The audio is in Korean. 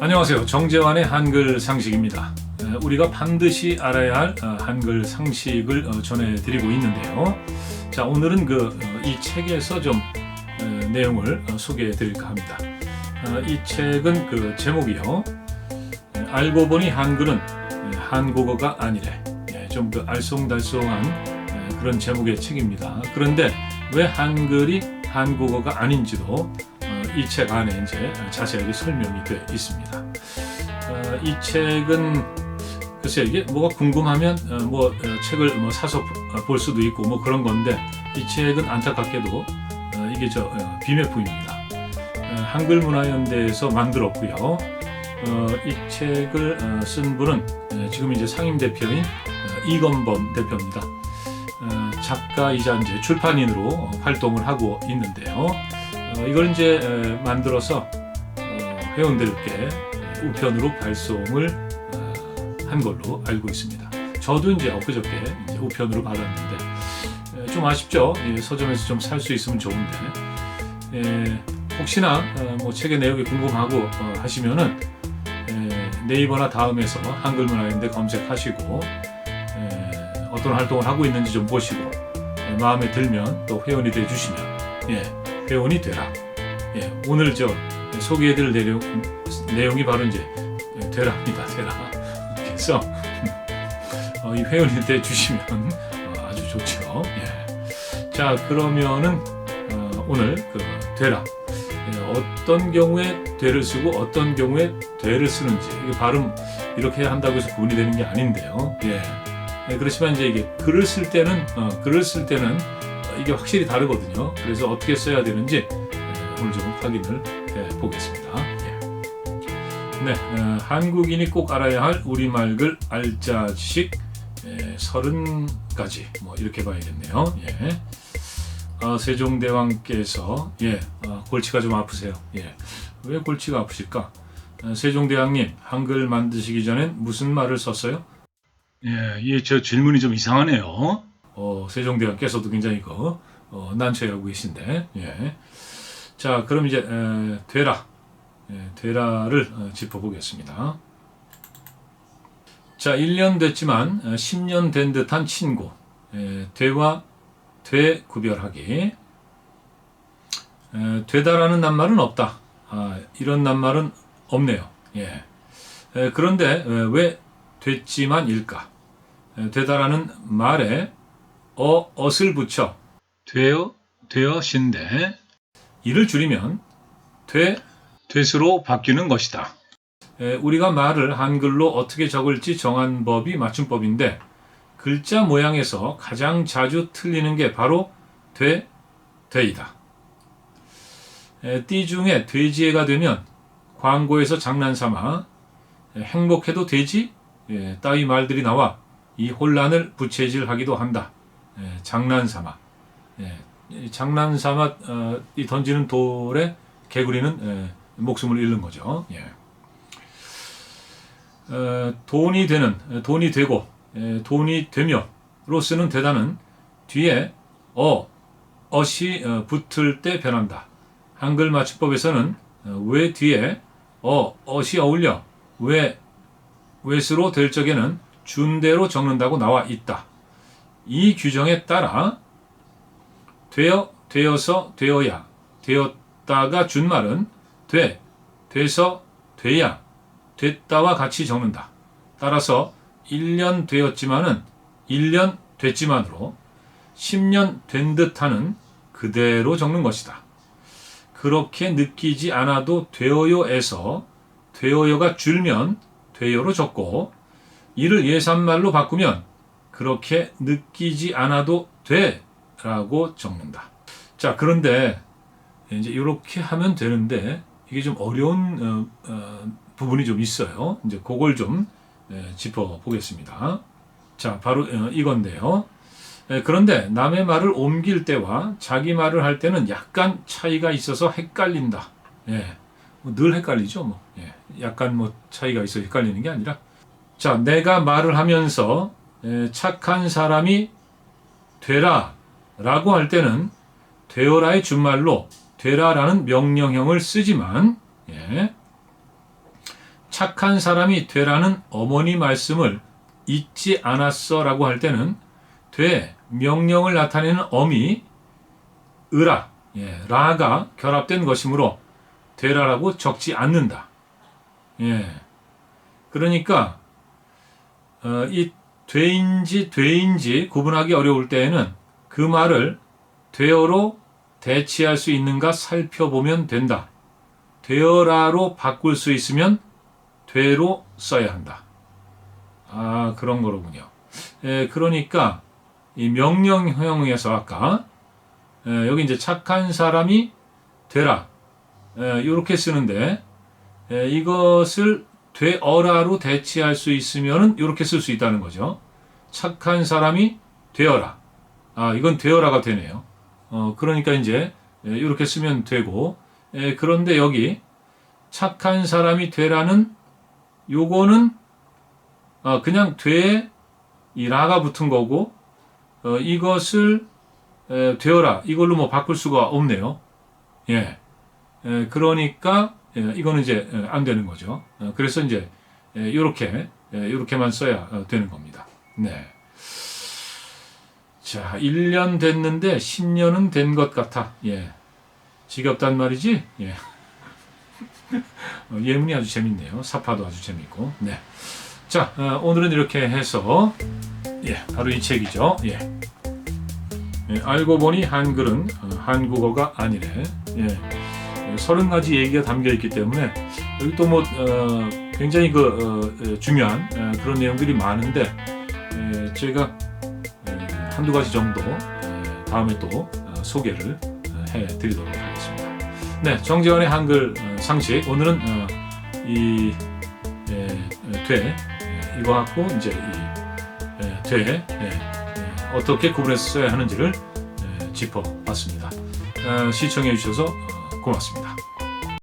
안녕하세요. 정재환의 한글 상식입니다. 에, 우리가 반드시 알아야 할 어, 한글 상식을 어, 전해드리고 있는데요. 자, 오늘은 그 이 책에서 좀 에, 내용을 어, 소개해드릴까 합니다. 어, 이 책은 그 제목이요. 에, 알고 보니 한글은 에, 한국어가 아니래. 예, 좀그 알쏭달쏭한 에, 그런 제목의 책입니다. 그런데 왜 한글이 한국어가 아닌지도 어, 이 책 안에 이제 자세하게 설명이 되어 있습니다. 어, 이 책은 글쎄 이게 뭐가 궁금하면 어, 뭐 어, 책을 뭐 사서 볼 수도 있고 뭐 그런 건데 이 책은 안타깝게도 어, 이게 저 어, 비매품입니다. 어, 한글 문화연대에서 만들었고요. 어, 이 책을 어, 쓴 분은 어, 지금 이제 상임 대표인 어, 이건범 대표입니다. 어, 작가이자 이제 출판인으로 어, 활동을 하고 있는데요. 어, 이걸 이제 에, 만들어서 어, 회원들께 우편으로 발송을 어, 한 걸로 알고 있습니다. 저도 이제 엊그저께 이제 우편으로 받았는데 에, 좀 아쉽죠. 예, 서점에서 좀 살 수 있으면 좋은데 예, 혹시나 어, 뭐 책의 내용이 궁금하고 어, 하시면은 에, 네이버나 다음에서 한글문화인데 검색하시고 에, 어떤 활동을 하고 있는지 좀 보시고 에, 마음에 들면 또 회원이 돼 주시면 예, 회원이 되라. 예, 오늘 저 소개해드릴 내용, 내용이 바로 이제 되랍니다. 되라. 그래서 어, 이 회원이 돼 주시면 어, 아주 좋죠. 예. 자 그러면은 어, 오늘 그 되라. 예, 어떤 경우에 되를 쓰고 어떤 경우에 되를 쓰는지 이게 발음 이렇게 한다고 해서 구분이 되는 게 아닌데요. 예. 예, 그렇지만 이제 이게 글을 쓸 때는 어, 글을 쓸 때는 어, 이게 확실히 다르거든요. 그래서 어떻게 써야 되는지 예, 오늘 좀 확인을 해 보겠습니다. 예. 네, 어, 한국인이 꼭 알아야 할 우리말 글 알짜 지식 예, 서른 가지 뭐 이렇게 봐야겠네요. 예. 아, 세종대왕께서 예, 아, 골치가 좀 아프세요. 예. 왜 골치가 아프실까? 어, 세종대왕님 한글 만드시기 전엔 무슨 말을 썼어요? 예, 이저 질문이 좀 이상하네요. 어, 세종대왕께서도 굉장히 그 어, 난처해하고 계신데, 예. 자, 그럼 이제 에, 되라, 예, 되라를 어, 짚어보겠습니다. 자, 1년 됐지만 어, 10년 된 듯한 친구, 예, 되와 되 구별하기. 에, 되다라는 낱말은 없다. 아, 이런 낱말은 없네요. 예. 에, 그런데 에, 왜 됐지만일까? 에, 되다라는 말에 어, 엇을 붙여 되어, 되어신데 이를 줄이면 되, 되수로 바뀌는 것이다. 에, 우리가 말을 한글로 어떻게 적을지 정한 법이 맞춤법인데 글자 모양에서 가장 자주 틀리는 게 바로 돼, 돼이다. 에, 띠 중에 돼지애가 되면 광고에서 장난삼아 에, 행복해도 되지? 예, 따위 말들이 나와 이 혼란을 부채질하기도 한다. 예, 장난삼아. 예, 이 장난삼아 어, 이 던지는 돌에 개구리는 예, 목숨을 잃는 거죠. 예. 어, 돈이 되는, 에, 돈이 되고, 에, 돈이 되며로 쓰는 대단은 뒤에 어, 어시 어, 붙을 때 변한다. 한글 맞춤법에서는 어, 왜 뒤에 어, 어시 어울려 왜 외수로 될 적에는 준대로 적는다고 나와 있다. 이 규정에 따라 되어, 되어서 되어야, 되었다가 준말은 돼, 돼서 돼야, 됐다와 같이 적는다. 따라서 1년 되었지만은 1년 됐지만으로 10년 된 듯하는 그대로 적는 것이다. 그렇게 느끼지 않아도 되어요에서 되어요가 줄면 되어로 적고 이를 예산말로 바꾸면 그렇게 느끼지 않아도 돼 라고 적는다. 자, 그런데 이제 이렇게 하면 되는데 이게 좀 어려운 어, 어, 부분이 좀 있어요. 이제 그걸 좀 예, 짚어 보겠습니다. 자, 바로 어, 이건데요. 예, 그런데 남의 말을 옮길 때와 자기 말을 할 때는 약간 차이가 있어서 헷갈린다. 예, 뭐 늘 헷갈리죠. 뭐, 예, 약간 뭐 차이가 있어 헷갈리는 게 아니라. 자, 내가 말을 하면서 예, 착한 사람이 되라 라고 할 때는 되어라의 준말로 되라라는 명령형을 쓰지만 예, 착한 사람이 되라는 어머니 말씀을 잊지 않았어 라고 할 때는 돼 명령을 나타내는 어미 으라 예, 라가 결합된 것이므로 되라라고 적지 않는다. 예. 그러니까 어, 이 되인지 되인지 구분하기 어려울 때에는 그 말을 되어로 대치할 수 있는가 살펴보면 된다. 되어라로 바꿀 수 있으면 되로 써야 한다. 아 그런 거로군요. 예, 그러니까 이 명령형에서 아까 예, 여기 이제 착한 사람이 되라 이렇게 쓰는데 예, 이것을 되어라로 대치할 수 있으면은 이렇게 쓸 수 있다는 거죠. 착한 사람이 되어라. 아 이건 되어라가 되네요. 어 그러니까 이제 예, 이렇게 쓰면 되고 예, 그런데 여기 착한 사람이 되라는 요거는 어, 그냥 되에 이 라가 붙은 거고 어, 이것을 에, 되어라 이걸로 뭐 바꿀 수가 없네요. 예. 에, 그러니까 예, 이거는 이제 에, 안 되는 거죠. 어, 그래서 이제 이렇게 이렇게만 써야 어, 되는 겁니다. 네. 자, 1년 됐는데 10년은 된 것 같아. 예. 지겹단 말이지? 예. 어, 예문이 아주 재밌네요. 사파도 아주 재밌고. 네. 자, 어, 오늘은 이렇게 해서 예, 바로 이 책이죠. 예. 예, 알고 보니 한글은 어, 한국어가 아니래. 예. 서른 가지 얘기가 담겨 있기 때문에 여기 또뭐 어, 굉장히 그 어, 어, 중요한 어, 그런 내용들이 많은데 에, 제가 에, 한두 가지 정도 에, 다음에 또 어, 소개를 어, 해드리도록 하겠습니다. 네, 정재원의 한글 어, 상식 오늘은 어, 이 에, 에, 돼 에, 이거 갖고 이제 이 에, 돼 에, 에, 어떻게 구분해서 써야 하는지를 에, 짚어봤습니다. 어, 시청해 주셔서 어, 고맙습니다.